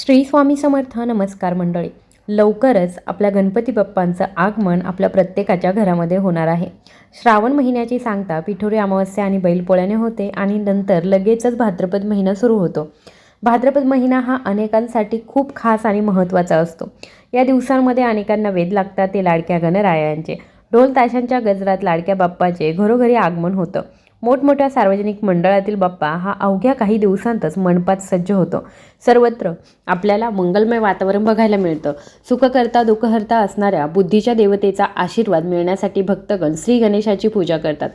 श्री स्वामी समर्थ नमस्कार मंडळी. लवकरच आपल्या गणपती बाप्पांचं आगमन आपल्या प्रत्येकाच्या घरामध्ये होणार आहे. श्रावण महिन्याची सांगता पिठोरी अमावस्या आणि बैलपोळ्याने होते आणि नंतर लगेचच भाद्रपद महिना सुरू होतो. भाद्रपद महिना हा अनेकांसाठी खूप खास आणि महत्त्वाचा असतो. या दिवसांमध्ये अनेकांना वेध लागतात ते लाडक्या गणरायांचे. ढोल ताशांच्या गजरात लाडक्या बाप्पाचे घरोघरी आगमन होतं. मोठमोठ्या सार्वजनिक मंडळातील बाप्पा हा अवघ्या काही दिवसांतच मंडपात सज्ज होतो. सर्वत्र आपल्याला मंगलमय वातावरण बघायला मिळतं. सुखकर्ता दुःखहर्ता असणाऱ्या बुद्धीच्या देवतेचा आशीर्वाद मिळण्यासाठी भक्तगण श्री गणेशाची पूजा करतात.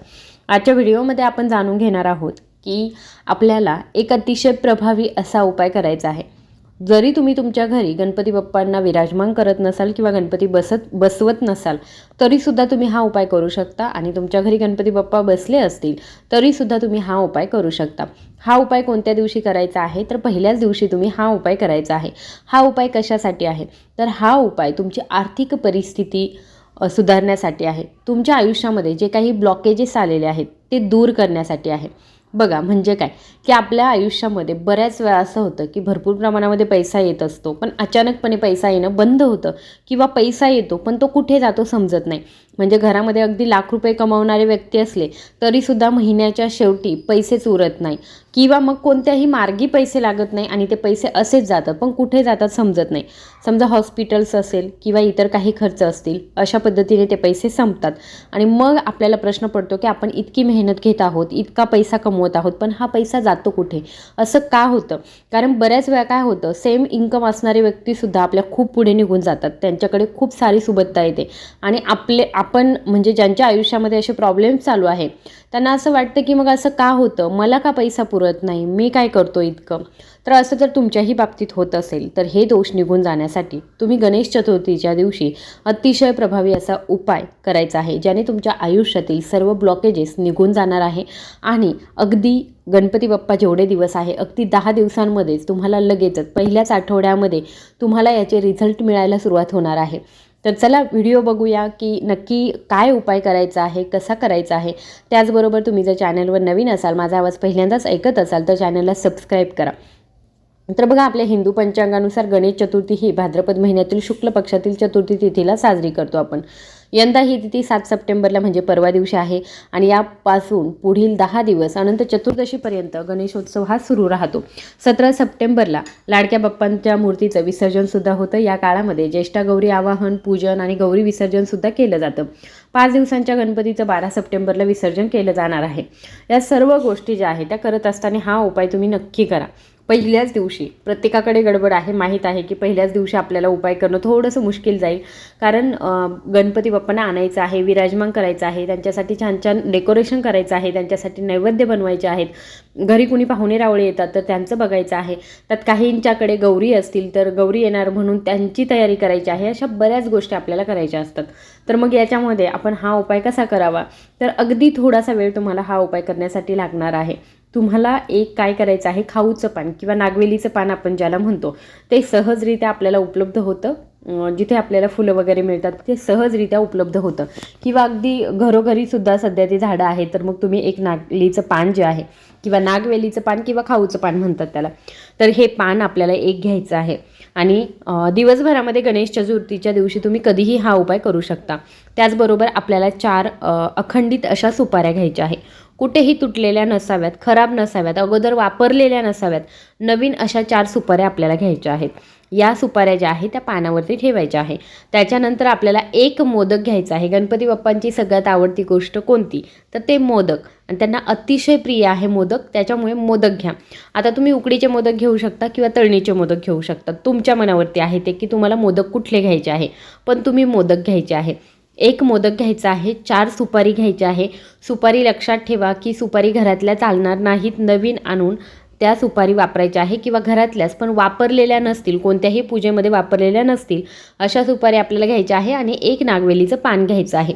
आजच्या व्हिडिओमध्ये आपण जाणून घेणार आहोत की आपल्याला एक अतिशय प्रभावी असा उपाय करायचा आहे. जरी तुम्ही तुमच्या घरी गणपती बाप्पांना विराजमान करत नसाल किंवा गणपती बसत बसवत नसाल तरीसुद्धा तुम्ही हा उपाय करू शकता आणि तुमच्या घरी गणपती बाप्पा बसले असतील तरीसुद्धा तुम्ही हा उपाय करू शकता. हा उपाय कोणत्या दिवशी करायचा आहे? तर पहिल्याच दिवशी तुम्ही हा उपाय करायचा आहे. हा उपाय कशासाठी आहे? तर हा उपाय तुमची आर्थिक परिस्थिती सुधारण्यासाठी आहे. तुमच्या आयुष्यामध्ये जे काही ब्लॉकेजेस आलेले आहेत ते दूर करण्यासाठी आहे. बघा म्हणजे काय? की आपल्या आयुष्यामध्ये बऱ्याच वेळा असं होतं की भरपूर प्रमाणामध्ये पैसा येत असतो पण अचानकपणे पैसा येणं बंद होतं किंवा पैसा येतो पण तो कुठे जातो समजत नाही. म्हणजे घरामध्ये अगदी लाख रुपये कमावणारे व्यक्ती असले तरीसुद्धा महिन्याच्या शेवटी पैसेच उरत नाही. किंवा मग कोणत्याही मार्गी पैसे लागत नाही आणि ते पैसे असेच जातात पण कुठे जातात समजत नाही. समजा हॉस्पिटल्स असेल किंवा इतर काही खर्च असतील अशा पद्धतीने ते पैसे संपतात. आणि मग आपल्याला प्रश्न पडतो की आपण इतकी मेहनत घेत आहोत इतका पैसा कमवत आहोत पण हा पैसा जातो कुठे? असं का होतं? कारण बऱ्याच वेळा काय होतं सेम इन्कम असणारे व्यक्तीसुद्धा आपल्या खूप पुढे निघून जातात. त्यांच्याकडे खूप सारी सुबत्ता येते. आणि आपले आपण म्हणजे ज्यांच्या आयुष्यामध्ये असे प्रॉब्लेम चालू आहे त्यांना असं वाटतं की मग असं का होतं? मला का पैसा पुरत नाही. मी काय करतो इतकं? तर असं जर तुमच्याही बाबतीत होत असेल तर हे दोष निघून जाण्यासाठी तुम्ही गणेश चतुर्थीच्या दिवशी अतिशय प्रभावी असा उपाय करायचा आहे ज्याने तुमच्या आयुष्यातील सर्व ब्लॉकेजेस निघून जाणार आहे आणि अगदी गणपती बाप्पा जेवढे दिवस आहे अगदी दहा दिवसांमध्येच तुम्हाला लगेचच पहिल्याच आठवड्यामध्ये तुम्हाला याचे रिझल्ट मिळायला सुरुवात होणार आहे. तर चला व्हिडिओ बघूया की नक्की काय उपाय करायचा आहे कसा करायचा आहे. त्याचबरोबर तुम्ही जर चॅनलवर नवीन असाल माझा आवाज पहिल्यांदाच ऐकत असाल तर चॅनलला सबस्क्राईब करा. तर बघा आपल्या हिंदू पंचांगानुसार गणेश चतुर्थी ही भाद्रपद महिन्यातील शुक्ल पक्षातील चतुर्थी तिथीला साजरी करतो आपण. यंदा ही तिथी सात सप्टेंबरला म्हणजे परवा दिवशी आहे. आणि यापासून पुढील दहा दिवस अनंत चतुर्दशीपर्यंत गणेशोत्सव हा सुरू राहतो. सतरा सप्टेंबरला लाडक्या बाप्पांच्या मूर्तीचं विसर्जनसुद्धा होतं. या काळामध्ये ज्येष्ठा गौरी आवाहन पूजन आणि गौरी विसर्जनसुद्धा केलं जातं. पाच दिवसांच्या गणपतीचं बारा सप्टेंबरला विसर्जन केलं जाणार आहे. या सर्व गोष्टी ज्या आहेत त्या करत असताना हा उपाय तुम्ही नक्की करा. पहिल्याच दिवशी प्रत्येकाकडे गडबड आहे माहीत आहे की पहिल्याच दिवशी आपल्याला उपाय करणं थोडंसं मुश्किल जाईल. कारण गणपती बाप्पांना आणायचं आहे विराजमान करायचं आहे त्यांच्यासाठी छान छान डेकोरेशन करायचं आहे त्यांच्यासाठी नैवेद्य बनवायचे आहेत. घरी कुणी पाहुणे रावळे येतात तर त्यांचं बघायचं आहे. त्यात काहींच्याकडे गौरी असतील तर गौरी येणार म्हणून त्यांची तयारी करायची आहे अशा बऱ्याच गोष्टी आपल्याला करायच्या असतात. तर मग याच्यामध्ये आपण हा उपाय कसा करावा? तर अगदी थोडासा वेळ तुम्हाला हा उपाय करण्यासाठी लागणार आहे. तुम्हाला एक काय करायचं आहे? खाऊचं पान किंवा नागवेलीचं पान आपण ज्याला म्हणतो ते सहजरित्या आपल्याला उपलब्ध होतं. जिथे आपल्याला फुलं वगैरे मिळतात ते सहजरित्या उपलब्ध होतं. किंवा अगदी घरोघरी सुद्धा सध्या ते झाडं आहेत तर मग तुम्ही एक नागलीचं पान जे आहे किंवा नागवेलीचं पान किंवा खाऊचं पान म्हणतात त्याला तर हे पान आपल्याला एक घ्यायचं आहे. आणि दिवसभरामध्ये गणेश चतुर्थीच्या दिवशी तुम्ही कधीही हा उपाय करू शकता. त्याचबरोबर आपल्याला चार अखंडित अशा सुपाऱ्या घ्यायच्या आहे कुठेही तुटलेल्या नसाव्यात खराब नसाव्यात अगोदर वापरलेल्या नसाव्यात नवीन अशा चार सुपाऱ्या आपल्याला घ्यायच्या आहेत. या सुपाऱ्या ज्या आहेत त्या पानावरती ठेवायच्या आहे. त्याच्यानंतर आपल्याला एक मोदक घ्यायचा आहे. गणपती बाप्पांची सगळ्यात आवडती गोष्ट कोणती? तर ते मोदक. आणि त्यांना अतिशय प्रिय आहे मोदक त्याच्यामुळे मोदक घ्या. आता तुम्ही उकडीचे मोदक घेऊ शकता किंवा तळणीचे मोदक घेऊ शकता. तुमच्या मनावरती आहे ते की तुम्हाला मोदक कुठले घ्यायचे आहे. पण तुम्ही मोदक घ्यायचे आहे एक मोदक घ्यायचा आहे चार सुपारी घ्यायची आहे. सुपारी लक्षात ठेवा की सुपारी घरातल्या चालणार नाहीत नवीन आणून त्या सुपारी वापरायच्या आहे किंवा घरातल्याच पण वापरलेल्या नसतील कोणत्याही पूजेमध्ये वापरलेल्या नसतील अशा सुपारी आपल्याला घ्यायच्या आहे आणि एक नागवेलीचं पान घ्यायचं आहे.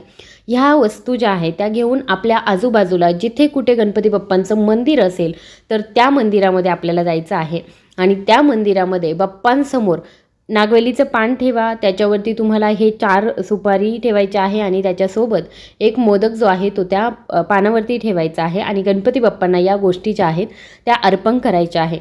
ह्या वस्तू ज्या आहेत त्या घेऊन आपल्या आजूबाजूला जिथे कुठे गणपती बाप्पांचं मंदिर असेल तर त्या मंदिरामध्ये आपल्याला जायचं आहे. आणि त्या मंदिरामध्ये बाप्पांसमोर नागवेलीचं पान ठेवा त्याच्यावरती तुम्हाला हे चार सुपारी ठेवायचे आहे आणि त्याच्यासोबत एक मोदक जो आहे तो त्या पानावरती ठेवायचा आहे आणि गणपती बाप्पांना या गोष्टी ज्या आहेत त्या अर्पण करायच्या आहे.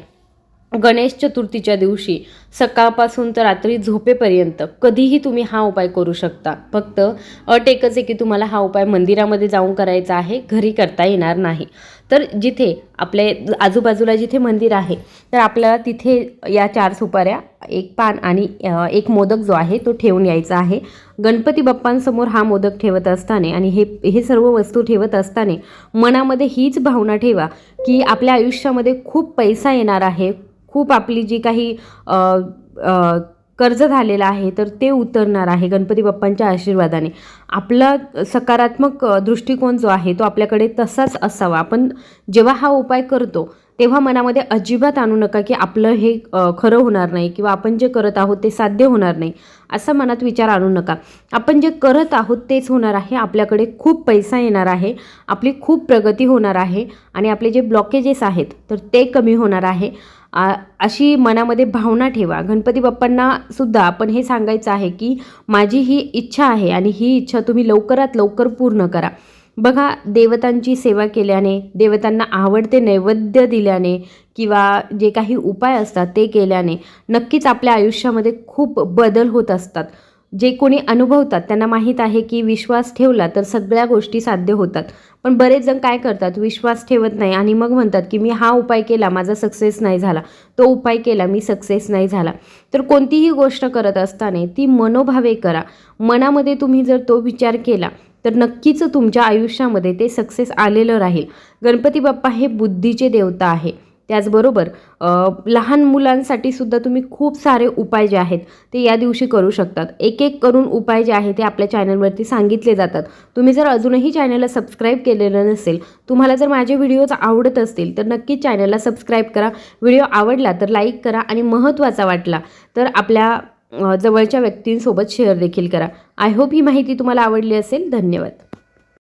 गणेश चतुर्थीच्या दिवशी सकाळपासून तर रात्री झोपेपर्यंत कधीही तुम्ही हा उपाय करू शकता. फक्त अट एकच आहे की तुम्हाला हा उपाय मंदिरामध्ये जाऊन करायचा आहे घरी करता येणार नाही. तर जिथे आपले आजूबाजूला जिथे मंदिर आहे तर आपल्याला तिथे या चार सुपाऱ्या एक पान आणि एक मोदक जो आहे तो ठेवून यायचा आहे. गणपती बाप्पांसमोर हा मोदक ठेवत असताना आणि हे हे सर्व वस्तू ठेवत असताना मनामध्ये हीच भावना ठेवा की आपल्या आयुष्यामध्ये खूप पैसा येणार आहे. खूप आपली जी काही कर्ज झालेलं आहे तर ते उतरणार आहे गणपती बाप्पांच्या आशीर्वादाने. आपला सकारात्मक दृष्टिकोन जो आहे तो आपल्याकडे तसाच असावा. आपण जेव्हा हा उपाय करतो तेव्हा मनामध्ये अजिबात आणू नका की आपलं हे खरं होणार नाही किंवा आपण जे करत आहोत ते साध्य होणार नाही असा मनात विचार आणू नका. आपण जे करत आहोत तेच होणार आहे आपल्याकडे खूप पैसा येणार आहे आपली खूप प्रगती होणार आहे आणि आपले जे ब्लॉकेजेस आहेत तर ते कमी होणार आहे. अशी मनामध्ये भावना ठेवा. गणपती बाप्पांना सुद्धा आपण हे सांगायचं आहे की माझी ही इच्छा आहे आणि ही इच्छा तुम्ही लवकरात लवकर पूर्ण करा. बघा देवतांची सेवा केल्याने देवतांना आवडते नैवेद्य दिल्याने किंवा जे काही उपाय असतात ते केल्याने नक्कीच आपल्या आयुष्यामध्ये खूप बदल होत असतात. जे कोणी अनुभवतात त्यांना माहीत आहे की विश्वास ठेवला तर सगळ्या गोष्टी साध्य होतात. पण बरेच जण काय करतात विश्वास ठेवत नाही आणि मग म्हणतात की मी हा उपाय केला माझा सक्सेस नाही झाला. तो उपाय केला मी सक्सेस नाही झाला. तर कोणतीही गोष्ट करत असताना ती मनोभावे करा. मनामध्ये तुम्ही जर तो विचार केला तर नक्कीच तुमच्या आयुष्यामध्ये ते सक्सेस आलेलं राहील. गणपती बाप्पा हे बुद्धीचे देवता आहे. त्याचबरोबर लहान मुलांसाठी सुद्धा तुम्ही खूप सारे उपाय जे आहेत ते या दिवशी करू शकतात. एक एक करून उपाय जे आहेत ते आपल्या चॅनलवरती सांगितले जातात. तुम्ही जर अजूनही चॅनलला सबस्क्राईब केलेलं नसेल तुम्हाला जर माझे व्हिडिओज आवडत असतील तर नक्कीच चॅनलला सबस्क्राईब करा. व्हिडिओ आवडला तर लाईक करा आणि महत्त्वाचा वाटला तर आपल्या जवळच्या व्यक्तींसोबत शेअर देखील करा. आय होप ही माहिती तुम्हाला आवडली असेल. धन्यवाद.